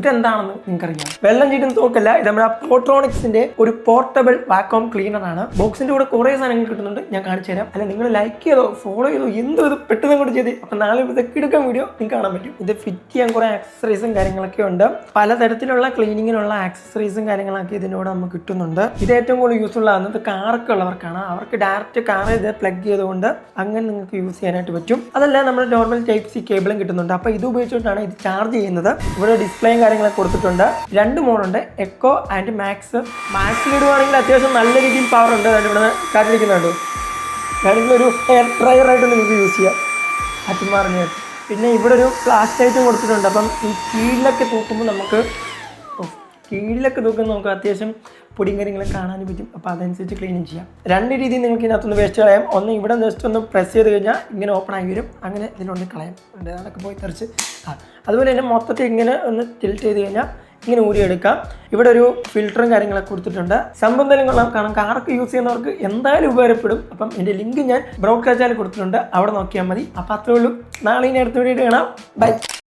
ഇതെന്താണെന്ന് നിങ്ങൾക്കറിയാം. വെള്ളം ചീട്ടും തോക്കല്ല ഇത് നമ്മുടെ പോട്രോണിക്സിന്റെ ഒരു പോർട്ടബിൾ വാക്വം ക്ലീനർ ആണ് ബോക്സിന്റെ കൂടെ കുറേ സാധനങ്ങൾ കിട്ടുന്നുണ്ട് ഞാൻ കാണിച്ചു തരാം. അല്ല നിങ്ങൾ ലൈക്ക് ചെയ്തോ ഫോളോ ചെയ്തോ എന്തോ ഇത് പെട്ടെന്ന് കൂടെ ചെയ്ത്. അപ്പൊ നാളെ ഇതൊക്കെ എടുക്കാൻ വീഡിയോ നിങ്ങൾക്ക് കാണാൻ പറ്റും. ഇത് ഫിറ്റ് ചെയ്യാൻ കുറേ ആക്സസറീസും കാര്യങ്ങളൊക്കെ ഉണ്ട്. പലതരത്തിലുള്ള ക്ലീനിങ്ങിനുള്ള ആക്സസറീസും കാര്യങ്ങളൊക്കെ ഇതിനോട് നമുക്ക് കിട്ടുന്നുണ്ട്. ഇത് ഏറ്റവും കൂടുതൽ യൂസ്ഫുൾ ആകുന്നത് കാറൊക്കെ ഉള്ളവർക്കാണ് അവർക്ക് ഡയറക്റ്റ് കാർ ഇത് പ്ലഗ് ചെയ്തുകൊണ്ട് അങ്ങനെ നിങ്ങൾക്ക് യൂസ് ചെയ്യാനായിട്ട് പറ്റും. അതല്ല നമ്മൾ നോർമൽ ടൈപ്പ് സി കേബിളും കിട്ടുന്നുണ്ട്. അപ്പോൾ ഇത് ഉപയോഗിച്ചുകൊണ്ടാണ് ഇത് ചാർജ് ചെയ്യുന്നത്. ഇവിടെ ഡിസ്പ്ലേയും കാര്യങ്ങളൊക്കെ കൊടുത്തിട്ടുണ്ട്. രണ്ട് മോഡുണ്ട് എക്കോ ആൻഡ് മാക്സ് മാക്സിൽ ഇടുവാണെങ്കിൽ അത്യാവശ്യം നല്ല രീതിയിൽ പവർ ഉണ്ട്. അതായത് ഇവിടെ കാറ്റിരിക്കുന്നുണ്ട് വേണമെങ്കിൽ ഒരു ഹെയർ ഡ്രയർ ആയിട്ട് നിങ്ങൾക്ക് യൂസ് ചെയ്യാം. അച്ഛൻ പറഞ്ഞു പിന്നെ ഇവിടെ ഒരു ഫ്ലാഷ് ലൈറ്റും കൊടുത്തിട്ടുണ്ട്. അപ്പം ഈ കീഴിലൊക്കെ തൂക്കുമ്പോൾ നമുക്ക് കീഴിലൊക്കെ തൂക്കുമ്പോൾ നമുക്ക് അത്യാവശ്യം പൊടിയും കാര്യങ്ങളൊക്കെ കാണാനും പറ്റും. അപ്പോൾ അതനുസരിച്ച് ക്ലീൻ ചെയ്യാം. രണ്ട് രീതിയിൽ നിങ്ങൾക്ക് ഇതിനകത്തൊന്ന് വേസ്റ്റ് കളയാം. ഒന്ന് ഇവിടെ ജസ്റ്റ് ഒന്ന് പ്രസ് ചെയ്ത് കഴിഞ്ഞാൽ ഇങ്ങനെ ഓപ്പൺ ആയി വരും. അങ്ങനെ ഇതിലൊന്ന് കളയാം. അതൊക്കെ പോയി തെറിച്ച് ആ. അതുപോലെ തന്നെ മൊത്തത്തിൽ ഇങ്ങനെ ഒന്ന് ടിൽറ്റ് ചെയ്ത് കഴിഞ്ഞാൽ ഇങ്ങനെ ഊരിയെടുക്കാം ഇവിടെ ഒരു ഫിൽറ്ററും കാര്യങ്ങളൊക്കെ കൊടുത്തിട്ടുണ്ട്. സംഭവം എന്തായാലും കൊള്ളാം. കാരണം കാറൊക്കെ യൂസ് ചെയ്യുന്നവർക്ക് എന്തായാലും ഉപകാരപ്പെടും. അപ്പം എന്റെ ലിങ്ക് ഞാൻ ബ്രോഡ്കാസ്റ്റ് ചാനൽ കൊടുത്തിട്ടുണ്ട്. അവിടെ നോക്കിയാൽ മതി. അപ്പോൾ അത്രേ ഉള്ളൂ. നാളെ ഇനി അടുത്ത വീഡിയോ കാണാം. ബൈ